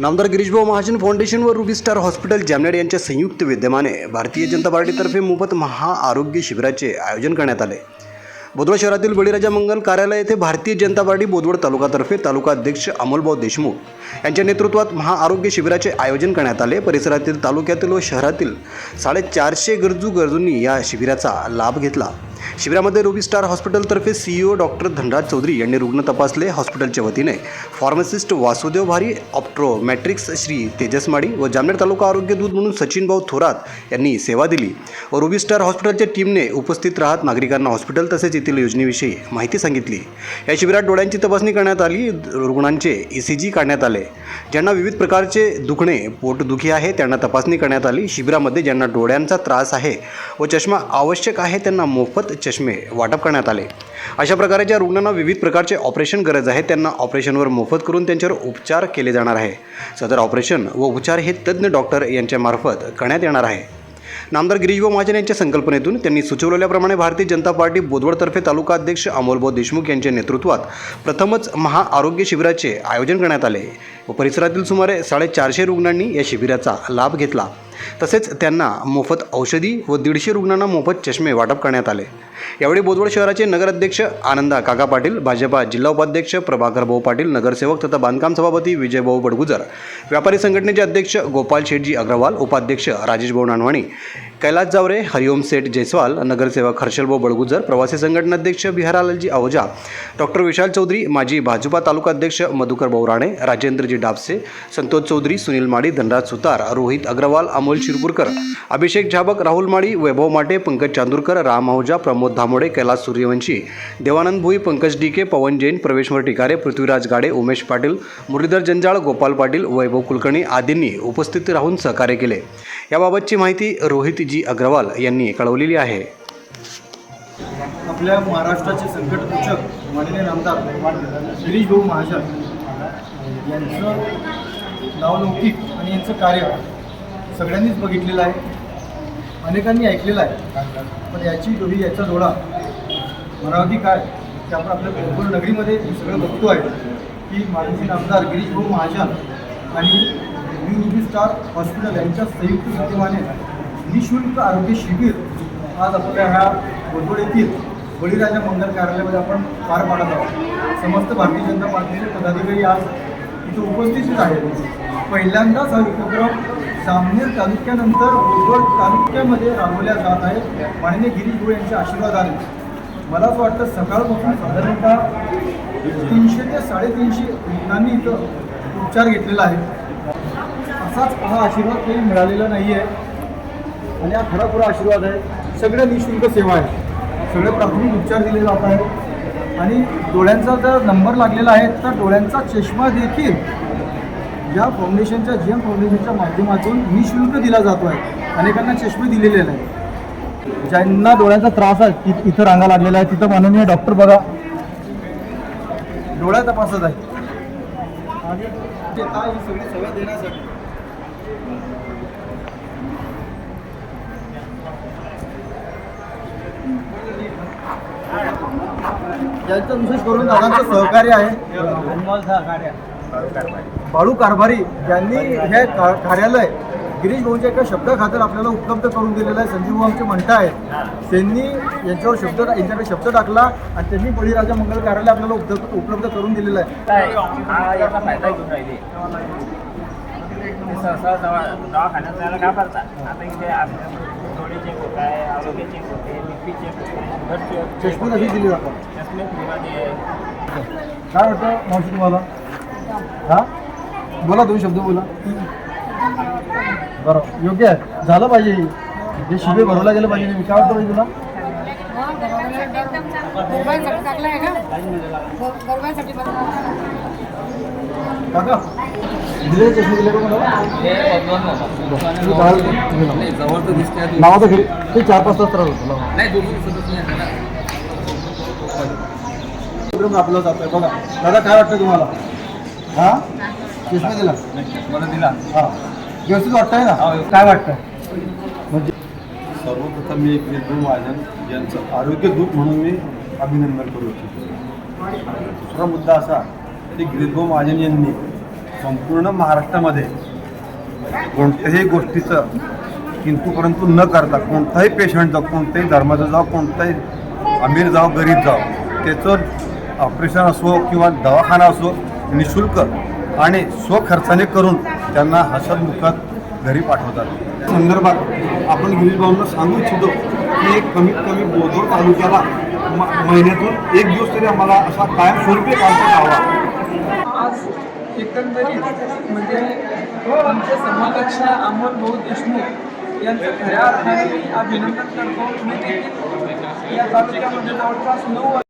नामदार गिरीशभाऊ महाजन फाउंडेशन व Ruby Star hospital Jamner यांच्या संयुक्त विद्यमाने भारतीय जनता पार्टीतर्फे मोफत महाआरोग्य शिबिराचे आयोजन करण्यात आले. बोदवड शहरातील बळीराजा मंगल कार्यालय येथे भारतीय जनता पार्टी बोदवड तालुकातर्फे तालुका अध्यक्ष अमोलभाऊ देशमुख यांच्या नेतृत्वात महाआरोग्य शिबिराचे आयोजन करण्यात आले. परिसरातील तालुक्यातील व शहरातील साडेचारशे गरजू गरजूंनी या शिबिराचा लाभ घेतला. शिबिरामध्ये रुबी स्टार हॉस्पिटलतर्फे सीईओ डॉक्टर धनराज चौधरी यांनी रुग्ण तपासले हॉस्पिटलच्या वतीने. फार्मासिस्ट वासुदेव भारी ऑप्ट्रोमॅट्रिक्स श्री तेजस माडी व जामनेर तालुका आरोग्य दूत म्हणून सचिन भाऊ थोरात यांनी सेवा दिली. व रुबी स्टार हॉस्पिटलच्या टीमने उपस्थित राहत नागरिकांना हॉस्पिटल तसेच येथील योजनेविषयी माहिती सांगितली. या शिबिरात डोळ्यांची तपासणी करण्यात आली रुग्णांचे ई सी जी काढण्यात आले. ज्यांना विविध प्रकारचे दुखणे पोटदुखी आहे त्यांना तपासणी करण्यात आली. शिबिरामध्ये ज्यांना डोळ्यांचा त्रास आहे व चष्मा आवश्यक आहे त्यांना मोफत चष्मे वाटप करण्यात आले. अशा प्रकारे ज्या रुग्णांना विविध प्रकारचे ऑपरेशन गरज आहे त्यांना ऑपरेशनवर मोफत करून त्यांच्यावर उपचार केले जाणार आहे. सदर ऑपरेशन व उपचार हे तज्ज्ञ डॉक्टर यांच्यामार्फत करण्यात येणार आहे. नामदार गिरीशभाऊ महाजन यांच्या संकल्पनेतून त्यांनी सुचवलेल्याप्रमाणे भारतीय जनता पार्टी बोदवडतर्फे तालुका अध्यक्ष अमोलभाऊ देशमुख यांच्या नेतृत्वात प्रथमच महाआरोग्य शिबिराचे आयोजन करण्यात आले व परिसरातील सुमारे साडेचारशे रुग्णांनी या शिबिराचा लाभ घेतला. तसेच त्यांना मोफत औषधी व दीडशे रुग्णांना मोफत चष्मे वाटप करण्यात आले. यावेळी बोदवड शहराचे नगराध्यक्ष आनंदा काका पाटील भाजपा जिल्हा उपाध्यक्ष प्रभाकर भाऊ पाटील नगरसेवक तथा बांधकाम सभापती विजयभाऊ बडगुजर व्यापारी संघटनेचे अध्यक्ष गोपाल शेठजी अग्रवाल उपाध्यक्ष राजेश भाऊ नानवाणी कैलास जावरे हरिओम सेठ जयस्वाल नगरसेवक हर्षलभाऊ बडगुजर प्रवासी संघटनाध्यक्ष बिहारालालजी आहुजा डॉक्टर विशाल चौधरी माजी भाजपा तालुका अध्यक्ष मधुकर भाऊ राणे राजेंद्रजी डाबसे संतोष चौधरी सुनील माडी धनराज सुतार रोहित अग्रवाल अमोल शिरपूरकर अभिषेक झाबक राहुल माडी वैभव माटे पंकज चांदूरकर राम आहुजा प्रमोद धामोडे कैलास सूर्यवंशी देवानंद भुई पंकज डीके पवन जैन प्रवेशवर टिकारे पृथ्वीराज गाडे उमेश पाटील मुरलीधर जंजाळ गोपाल पाटील वैभव कुलकर्णी आदींनी उपस्थित राहून सहकार्य केले. याबाबतची माहिती रोहितजी अग्रवाल यांनी कळवलेली आहे. आपल्या महाराष्ट्राचे संकट मोचक माननीय नामदार गिरीश भाऊ महाजन यांचं नावलौकिक आणि यांचं कार्य सगळ्यांनीच बघितलेलं आहे. अनेकांनी ऐकलेलं आहे. पण याची जोडी याचा जोडा म्हणावं काय की आपण आपल्या कोकण नगरीमध्ये सगळं बघतो आहे की माननीय आमदार गिरीश भाऊ महाजन आणि न्यू रुबी स्टार हॉस्पिटल यांच्या संयुक्त विद्यमाने निशुल्क आरोग्य शिबिर आज आपल्या ह्या वडोळ येथील बळीराजा मंगल कार्यालयामध्ये आपण पार पाडत आहोत. समस्त भारतीय जनता पार्टीचे पदाधिकारी आज इथे उपस्थितच आहेत. पहिल्यांदाच हा उपक्रम सामनेर तालुक्यानंतर बोलवड तालुक्यामध्ये राबवल्या जात आहे. माननीय गिरीश गोळे यांच्या आशीर्वादाने. मला असं वाटतं सकाळपासून साधारणतः तीनशे ते साडेतीनशे रुग्णांनी इथं उपचार घेतलेला आहे. असाच हा आशीर्वाद काही मिळालेला नाही आहे आणि हा खराखुरा आशीर्वाद आहे. सगळ्या निशुल्क सेवा आहे सगळे प्राथमिक उपचार दिले जात आहेत. आणि डोळ्यांचा जर नंबर लागलेला आहे तर डोळ्यांचा चष्मा देखील या फाउंडेशनच्या जी एम फाउंडेशनच्या माध्यमातून निशुल्क दिला जातो आहे. अनेकांना चष्मे दिलेले नाही ज्यांना डोळ्यांचा त्रास आहे ति- इथं रांगा लागलेला आहे तिथं माननीय डॉक्टर बघा. डोळ्या तपासत आहे आणि सगळी सेवा देण्यासाठी यांचं विशेष करून दादांचं सहकार्य आहे. बाळू कारभारी यांनी हे कार्यालय गिरीश भाऊंच्या एका शब्दाखातर आपल्याला उपलब्ध करून दिलेलं आहे. संजीव भाऊ आमचे म्हणता आहेत त्यांनी यांच्यावर शब्द यांच्याकडे शब्द टाकला आणि त्यांनी बळीराजा मंगल कार्यालय आपल्याला उपलब्ध उपलब्ध करून दिलेलं आहे. सहसा दवा- दवाखान्यात जायला आता इथे चेक होत आहे आरोग्य चेक होते बीपी चेक होते कशी दिली चष्मे फ्रीमध्ये काय वाटतं मावशी तुम्हाला हा बोला दोन शब्द बोला बरं योग्य आहे झालं पाहिजे हे शिबिर भरवलं गेलं पाहिजे नाही. काय वाटतं तुला काका दिले चष्मे दिले का मला? तर घरी ते चार पाच तास त्रास होतो. प्रोग्राम आपला जातोय? बघा. दादा काय वाटतं तुम्हाला? हा? चष्मा दिला? मला दिला हा. व्यवस्थित वाटतंय ना? काय वाटतं म्हणजे सर्वप्रथम मी विद्यू महाजन यांचं आरोग्य दूत म्हणून मी अभिनंदन करू इच्छितो. दुसरा मुद्दा असा की गिरीशभाऊ महाजन यांनी संपूर्ण महाराष्ट्रामध्ये कोणत्याही गोष्टीचं किंतु परंतु न करता कोणताही पेशंट जाऊ कोणत्याही धर्माचं जाऊ कोणताही अमीर जाव गरीब जाव त्याचं ऑपरेशन असो किंवा दवाखाना असो निशुल्क आणि स्वखर्चाने करून त्यांना हसतमुखात घरी पाठवतात. संदर्भात आपण गिरीशभाऊंना सांगू इच्छितो की एक कमीत कमी बोधोर तालुक्याला महिन्यातून एक दिवस तरी आम्हाला असा कायमस्वरूपी काढता यावा. एकंदरीत म्हणजे आमचे समाजाचे अमोल भाऊ देशमुख यांचं खऱ्या अर्थाने अभिनंदन करतो. मी देखील या तालुक्यामध्ये जवळपास नऊ